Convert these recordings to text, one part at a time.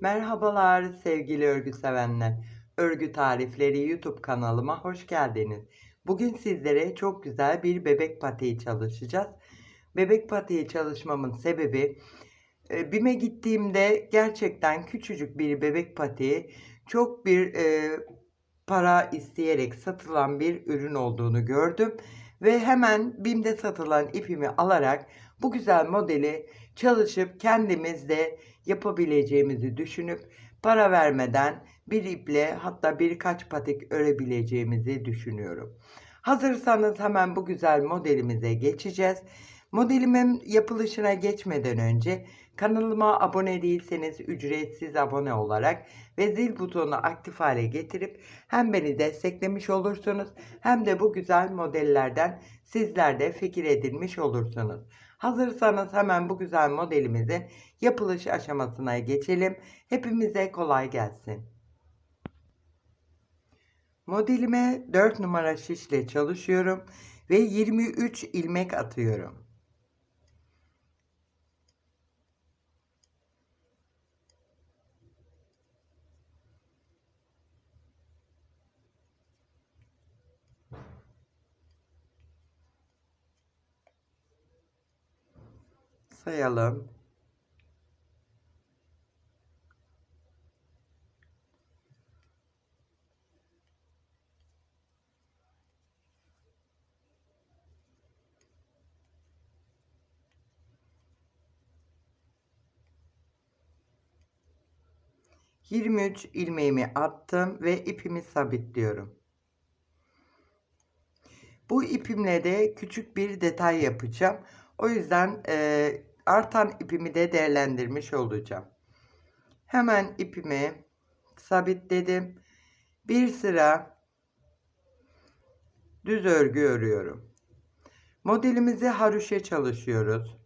Merhabalar sevgili örgü sevenler. Örgü tarifleri YouTube kanalıma hoş geldiniz. Bugün sizlere çok güzel bir bebek patiği çalışacağız. Bebek patiği çalışmamın sebebi e, BİM'e gittiğimde gerçekten küçücük bir bebek patiği çok bir e, para isteyerek satılan bir ürün olduğunu gördüm. Ve hemen BİM'de satılan ipimi alarak bu güzel modeli çalışıp kendimiz de yapabileceğimizi düşünüp para vermeden bir iple hatta birkaç patik örebileceğimizi düşünüyorum. Hazırsanız hemen bu güzel modelimize geçeceğiz. Modelimin yapılışına geçmeden önce kanalıma abone değilseniz ücretsiz abone olarak ve zil butonunu aktif hale getirip hem beni desteklemiş olursunuz hem de bu güzel modellerden sizler de fikir edinmiş olursunuz. Hazırsanız hemen bu güzel modelimizin yapılış aşamasına geçelim. Hepimize kolay gelsin. Modelime 4 numara şişle çalışıyorum ve 23 ilmek atıyorum. Sayalım. Yirmi üç ilmeğimi attım ve ipimi sabitliyorum. Bu ipimle de küçük bir detay yapacağım. O yüzden e, artan ipimi de değerlendirmiş olacağım. Hemen ipimi sabitledim. Bir sıra düz örgü örüyorum. Modelimizi haroşa çalışıyoruz.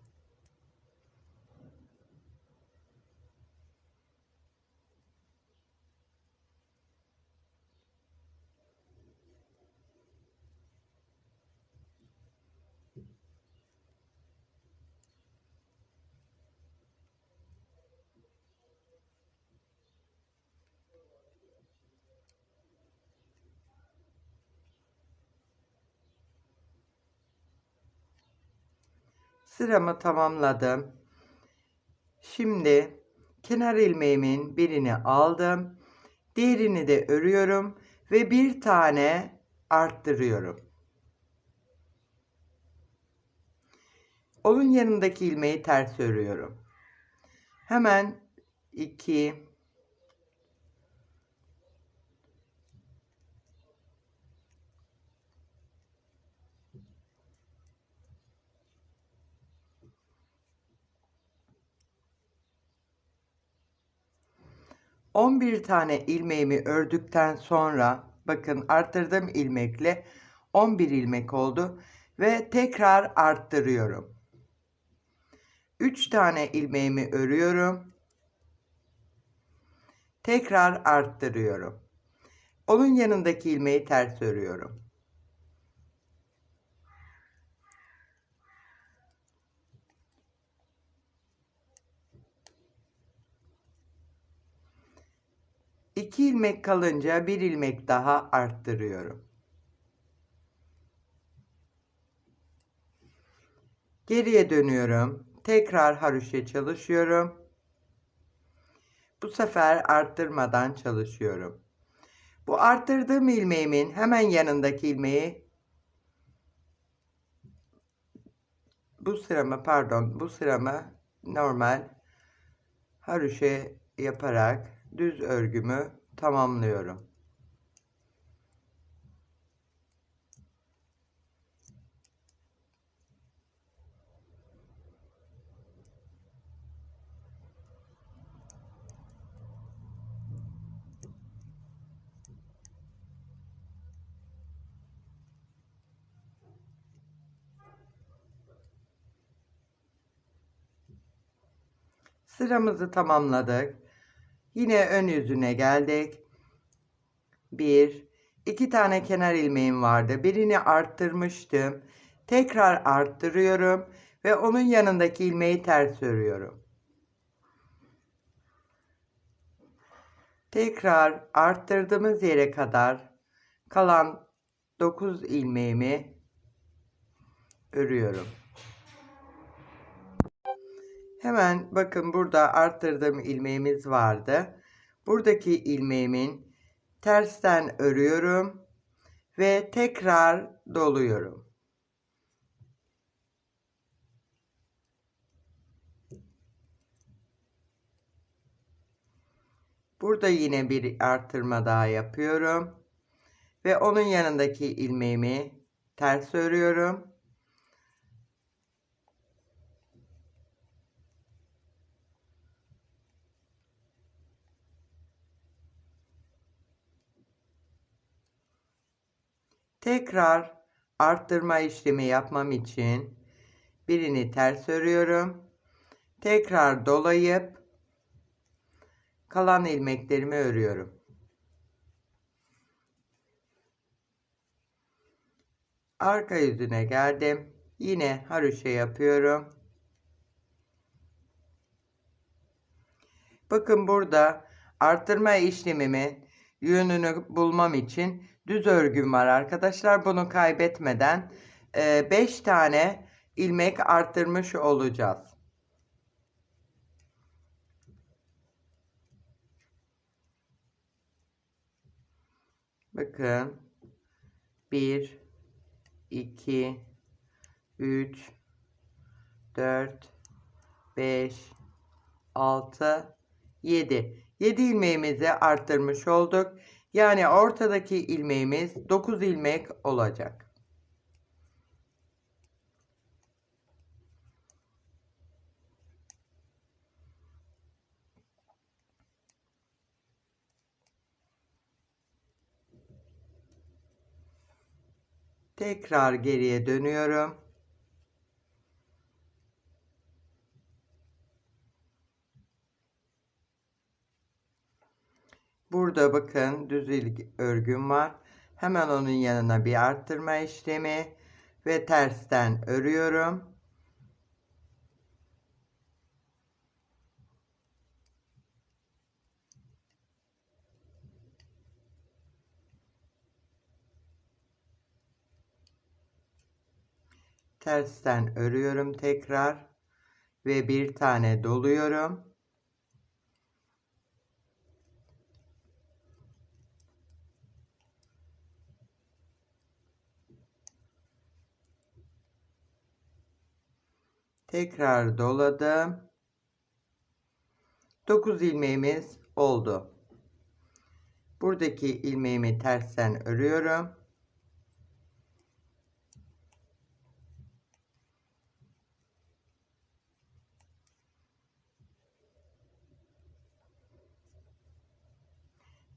Sıramı tamamladım. Şimdi kenar ilmeğimin birini aldım. Diğerini de örüyorum ve bir tane arttırıyorum. Onun yanındaki ilmeği ters örüyorum. Hemen 2 11 tane ilmeğimi ördükten sonra bakın arttırdığım ilmekle 11 ilmek oldu ve tekrar arttırıyorum. 3 tane ilmeğimi örüyorum. Tekrar arttırıyorum. Onun yanındaki ilmeği ters örüyorum. 2 ilmek kalınca bir ilmek daha arttırıyorum. Geriye dönüyorum. Tekrar haroşa çalışıyorum. Bu sefer arttırmadan çalışıyorum. Bu arttırdığım ilmeğimin hemen yanındaki ilmeği bu sıramı pardon bu sıramı normal haroşa yaparak düz örgümü tamamlıyorum. Sıramızı tamamladık. Yine ön yüzüne geldik. Bir, iki tane kenar ilmeğim vardı. Birini arttırmıştım. Tekrar arttırıyorum ve onun yanındaki ilmeği ters örüyorum. Tekrar arttırdığımız yere kadar kalan 9 ilmeğimi örüyorum. Hemen bakın burada arttırdığım ilmeğimiz vardı. Buradaki ilmeğimin tersten örüyorum ve tekrar doluyorum. Burada yine bir arttırma daha yapıyorum. Ve onun yanındaki ilmeğimi ters örüyorum. Tekrar arttırma işlemi yapmam için birini ters örüyorum. Tekrar dolayıp kalan ilmeklerimi örüyorum. Arka yüzüne geldim. Yine haroşa yapıyorum. Bakın burada arttırma işlemimi yönünü bulmam için düz örgüm var arkadaşlar. Bunu kaybetmeden 5 tane ilmek arttırmış olacağız. Bakın 1 2 3 4 5 6 7 7 ilmeğimizi arttırmış olduk. Yani ortadaki ilmeğimiz 9 ilmek olacak. Tekrar geriye dönüyorum. Burada bakın düz örgüm var. Hemen onun yanına bir arttırma işlemi ve tersten örüyorum. tersten örüyorum tekrar ve bir tane doluyorum. Tekrar doladım. 9 ilmeğimiz oldu. Buradaki ilmeğimi tersten örüyorum.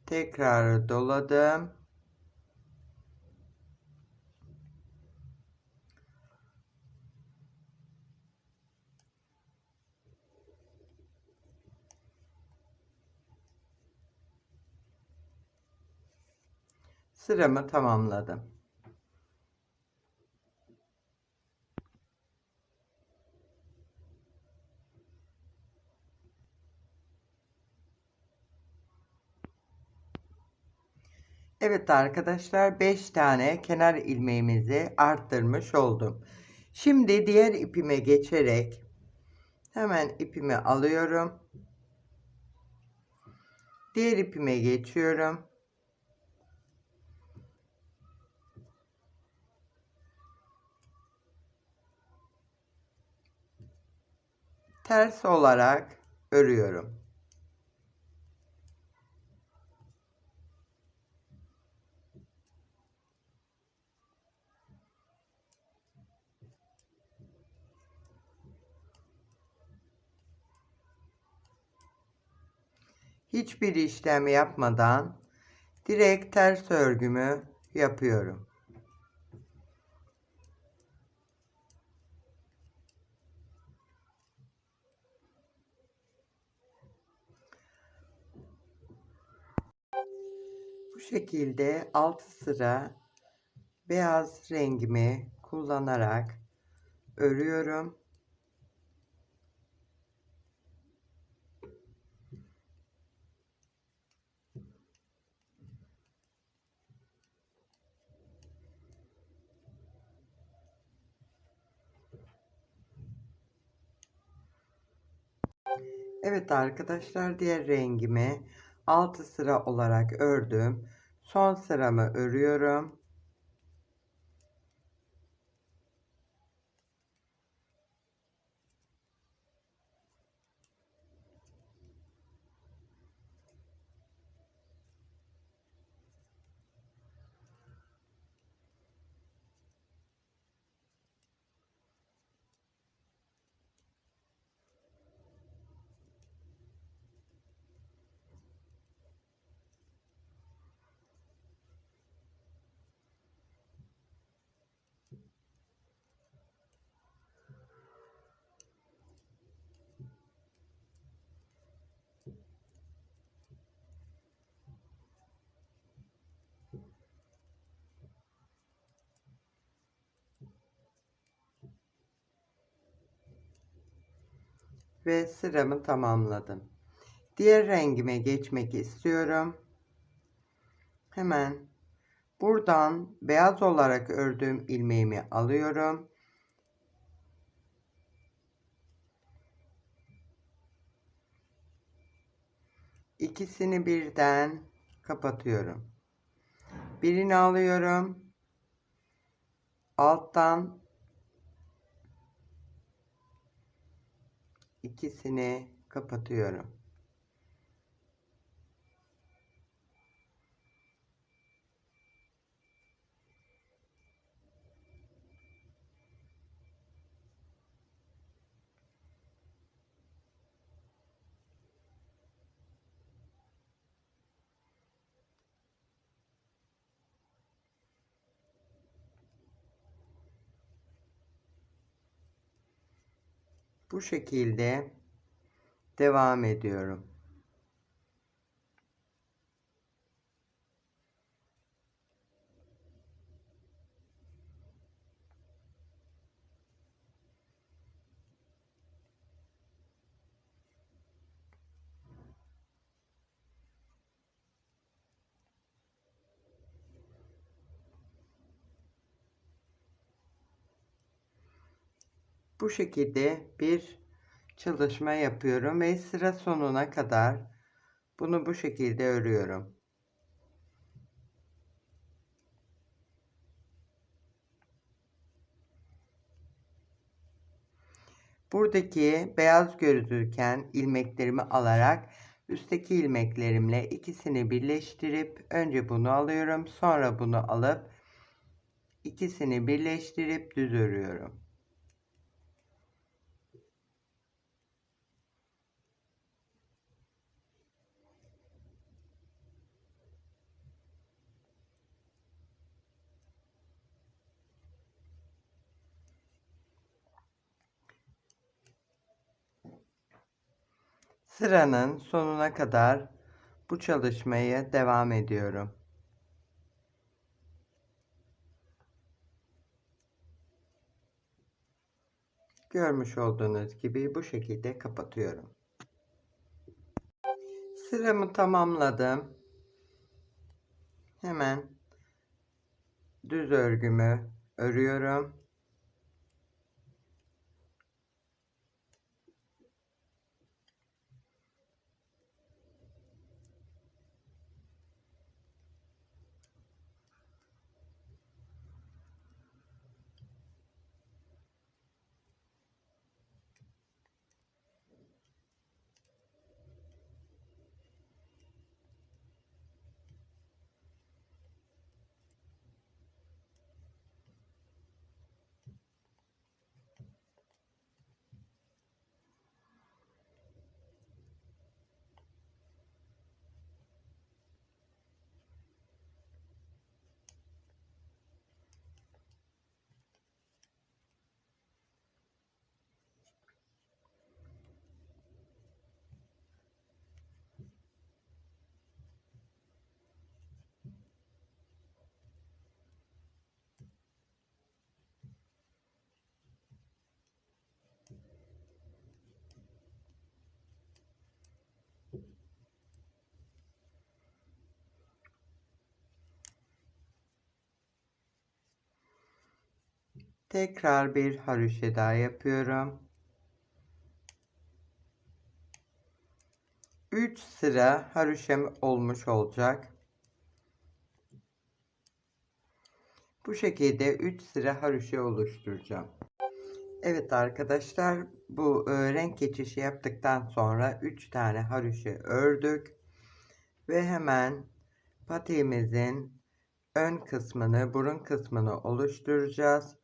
Tekrar doladım. Sıramı tamamladım. Evet arkadaşlar 5 tane kenar ilmeğimizi arttırmış oldum. Şimdi diğer ipime geçerek hemen ipimi alıyorum. Diğer ipime geçiyorum. Ters olarak örüyorum. hiçbir işlem yapmadan direkt ters örgümü yapıyorum. şekilde 6 sıra beyaz rengimi kullanarak örüyorum. Evet arkadaşlar diğer rengimi 6 sıra olarak ördüm. Son sıramı örüyorum. Ve sıramı tamamladım. Diğer rengime geçmek istiyorum. Hemen buradan beyaz olarak ördüğüm ilmeğimi alıyorum. İkisini birden kapatıyorum. Birini alıyorum. Alttan ikisini kapatıyorum. Bu şekilde devam ediyorum. Bu şekilde bir çalışma yapıyorum ve sıra sonuna kadar bunu bu şekilde örüyorum. Buradaki beyaz gözürken ilmeklerimi alarak üstteki ilmeklerimle ikisini birleştirip önce bunu alıyorum sonra bunu alıp ikisini birleştirip düz örüyorum. Sıranın sonuna kadar bu çalışmayı devam ediyorum. Görmüş olduğunuz gibi bu şekilde kapatıyorum. Sıramı tamamladım. Hemen düz örgümü örüyorum. Tekrar bir haroşa daha yapıyorum. 3 sıra haroşam olmuş olacak. Bu şekilde 3 sıra haroşa oluşturacağım. Evet arkadaşlar bu e, renk geçişi yaptıktan sonra 3 tane haroşa ördük. Ve hemen patiğimizin ön kısmını burun kısmını oluşturacağız.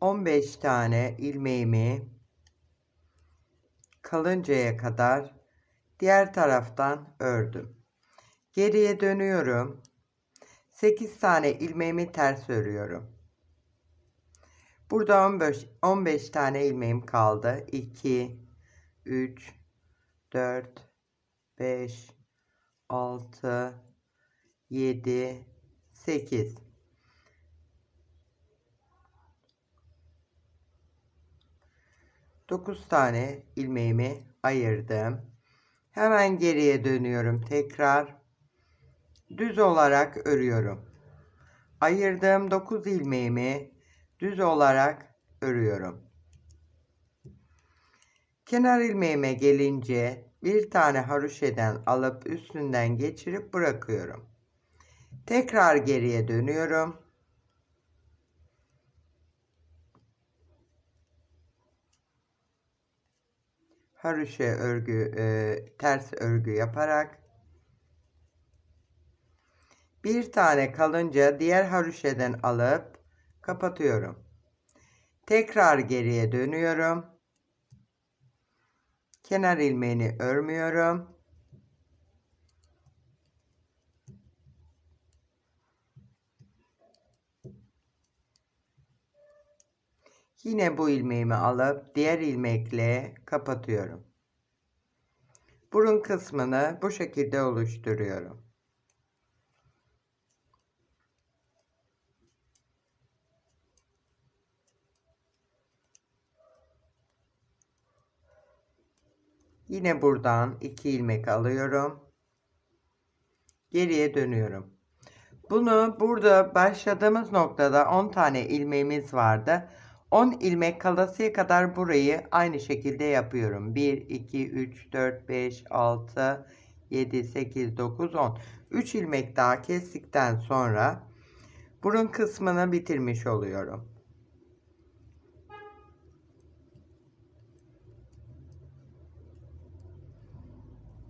15 tane ilmeğimi kalıncaya kadar diğer taraftan ördüm. Geriye dönüyorum. 8 tane ilmeğimi ters örüyorum. Burada 15, 15 tane ilmeğim kaldı. 2, 3, 4, 5, 6, 7, 8. 9 tane ilmeğimi ayırdım. Hemen geriye dönüyorum tekrar. Düz olarak örüyorum. Ayırdığım 9 ilmeğimi düz olarak örüyorum. Kenar ilmeğime gelince bir tane haroşeden alıp üstünden geçirip bırakıyorum. Tekrar geriye dönüyorum. Haroşa örgü e, ters örgü yaparak bir tane kalınca diğer haroşeden alıp kapatıyorum. Tekrar geriye dönüyorum. Kenar ilmeğini örmüyorum. Yine bu ilmeğimi alıp diğer ilmekle kapatıyorum. Burun kısmını bu şekilde oluşturuyorum. Yine buradan iki ilmek alıyorum. Geriye dönüyorum. Bunu burada başladığımız noktada 10 tane ilmeğimiz vardı. 10 ilmek kalasıya kadar burayı aynı şekilde yapıyorum. 1, 2, 3, 4, 5, 6, 7, 8, 9, 10. 3 ilmek daha kestikten sonra burun kısmını bitirmiş oluyorum.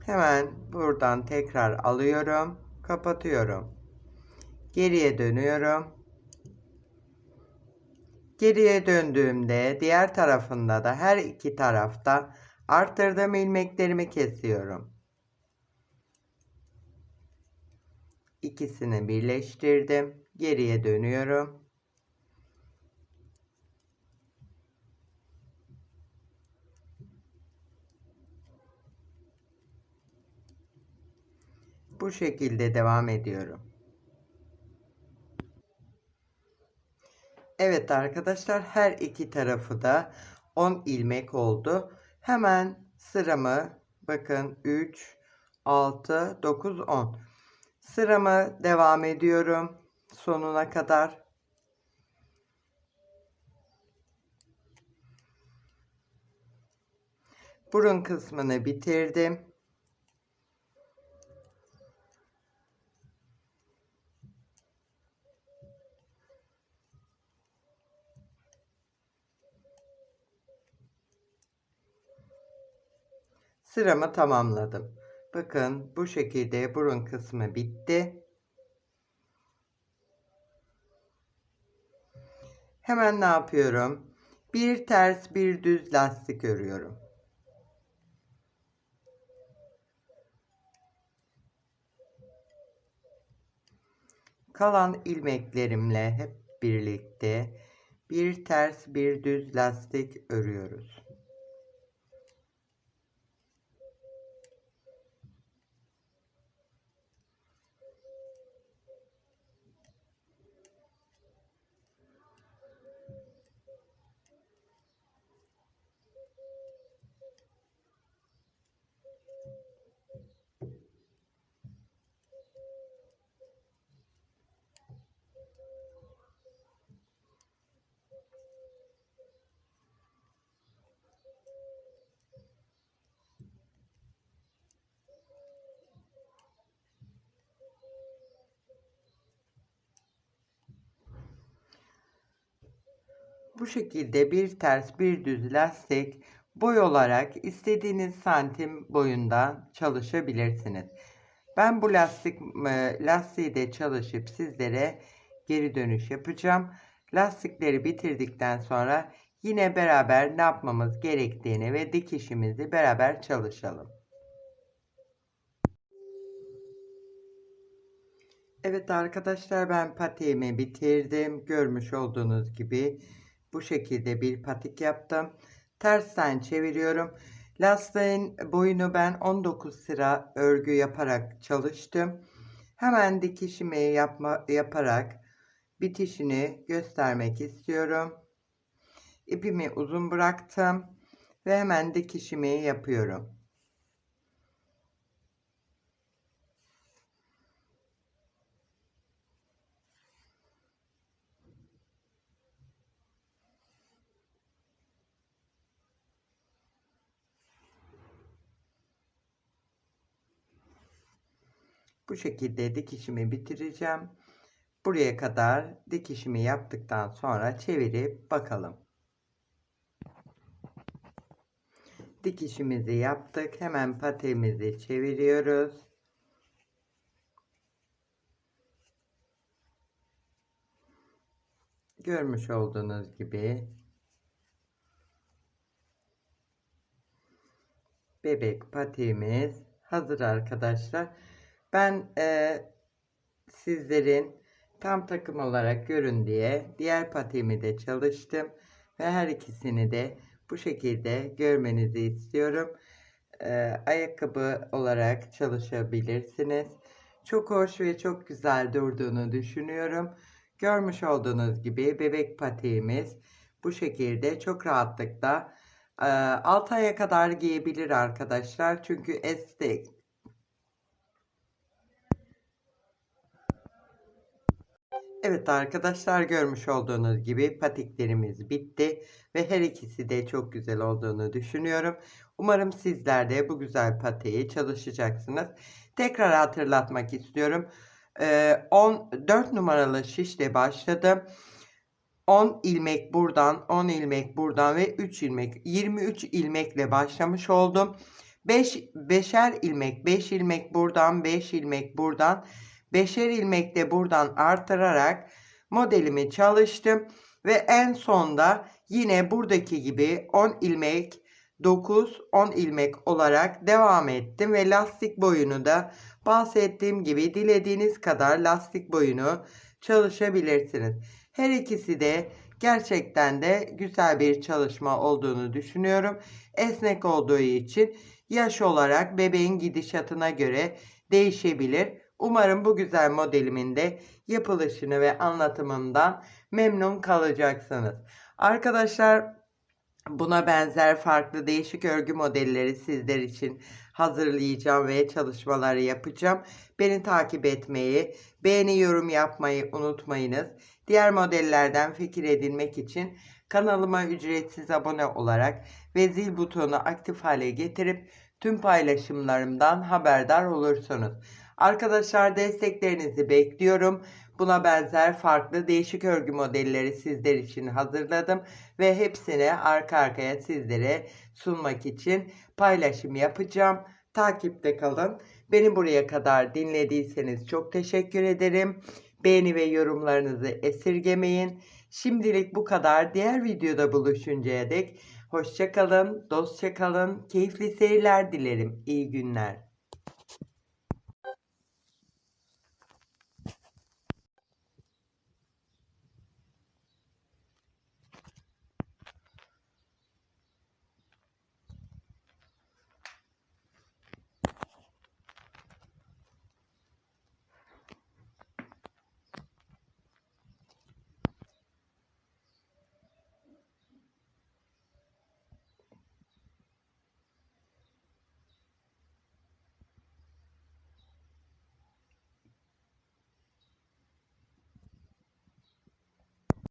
Hemen buradan tekrar alıyorum. Kapatıyorum. Geriye dönüyorum. Geriye döndüğümde diğer tarafında da her iki tarafta arttırdığım ilmeklerimi kesiyorum. İkisini birleştirdim. Geriye dönüyorum. Bu şekilde devam ediyorum. Evet arkadaşlar her iki tarafı da 10 ilmek oldu. Hemen sıramı bakın 3, 6, 9, 10. Sıramı devam ediyorum sonuna kadar. Burun kısmını bitirdim. Sıramı tamamladım. Bakın bu şekilde burun kısmı bitti. Hemen ne yapıyorum? Bir ters bir düz lastik örüyorum. Kalan ilmeklerimle hep birlikte bir ters bir düz lastik örüyoruz. Bu şekilde bir ters bir düz lastik boy olarak istediğiniz santim boyunda çalışabilirsiniz. Ben bu lastik lastiği de çalışıp sizlere geri dönüş yapacağım. Lastikleri bitirdikten sonra yine beraber ne yapmamız gerektiğini ve dikişimizi beraber çalışalım. Evet arkadaşlar ben patiğimi bitirdim. Görmüş olduğunuz gibi bu şekilde bir patik yaptım. Tersten çeviriyorum. Lastiğin boyunu ben 19 sıra örgü yaparak çalıştım. Hemen dikişimi yapma, yaparak bitişini göstermek istiyorum. İpimi uzun bıraktım ve hemen dikişimi yapıyorum. Şekilde dikişimi bitireceğim. Buraya kadar dikişimi yaptıktan sonra çevirip bakalım. Dikişimizi yaptık. Hemen patiğimizi çeviriyoruz. Görmüş olduğunuz gibi bebek patiğimiz hazır arkadaşlar. Ben e, sizlerin tam takım olarak görün diye diğer patiğimi de çalıştım ve her ikisini de bu şekilde görmenizi istiyorum. E, ayakkabı olarak çalışabilirsiniz. Çok hoş ve çok güzel durduğunu düşünüyorum. Görmüş olduğunuz gibi bebek patiğimiz bu şekilde çok rahatlıkla e, 6 aya kadar giyebilir arkadaşlar. Çünkü esnek Evet arkadaşlar görmüş olduğunuz gibi patiklerimiz bitti ve her ikisi de çok güzel olduğunu düşünüyorum. Umarım sizler de bu güzel patiği çalışacaksınız. Tekrar hatırlatmak istiyorum. Ee, 14 numaralı şişle başladım. 10 ilmek buradan, 10 ilmek buradan ve 3 ilmek, 23 ilmekle başlamış oldum. 5 beşer ilmek, 5 ilmek buradan, 5 ilmek buradan beşer ilmekle buradan artırarak modelimi çalıştım ve en sonda yine buradaki gibi 10 ilmek 9 10 ilmek olarak devam ettim ve lastik boyunu da bahsettiğim gibi dilediğiniz kadar lastik boyunu çalışabilirsiniz. Her ikisi de gerçekten de güzel bir çalışma olduğunu düşünüyorum. Esnek olduğu için yaş olarak bebeğin gidişatına göre değişebilir. Umarım bu güzel modelimin de yapılışını ve anlatımından memnun kalacaksınız. Arkadaşlar buna benzer farklı değişik örgü modelleri sizler için hazırlayacağım ve çalışmaları yapacağım. Beni takip etmeyi, beğeni yorum yapmayı unutmayınız. Diğer modellerden fikir edinmek için kanalıma ücretsiz abone olarak ve zil butonu aktif hale getirip tüm paylaşımlarımdan haberdar olursunuz. Arkadaşlar desteklerinizi bekliyorum. Buna benzer farklı değişik örgü modelleri sizler için hazırladım ve hepsini arka arkaya sizlere sunmak için paylaşım yapacağım. Takipte kalın. Beni buraya kadar dinlediyseniz çok teşekkür ederim. Beğeni ve yorumlarınızı esirgemeyin. Şimdilik bu kadar. Diğer videoda buluşuncaya dek dostça kalın, keyifli seyirler dilerim. İyi günler.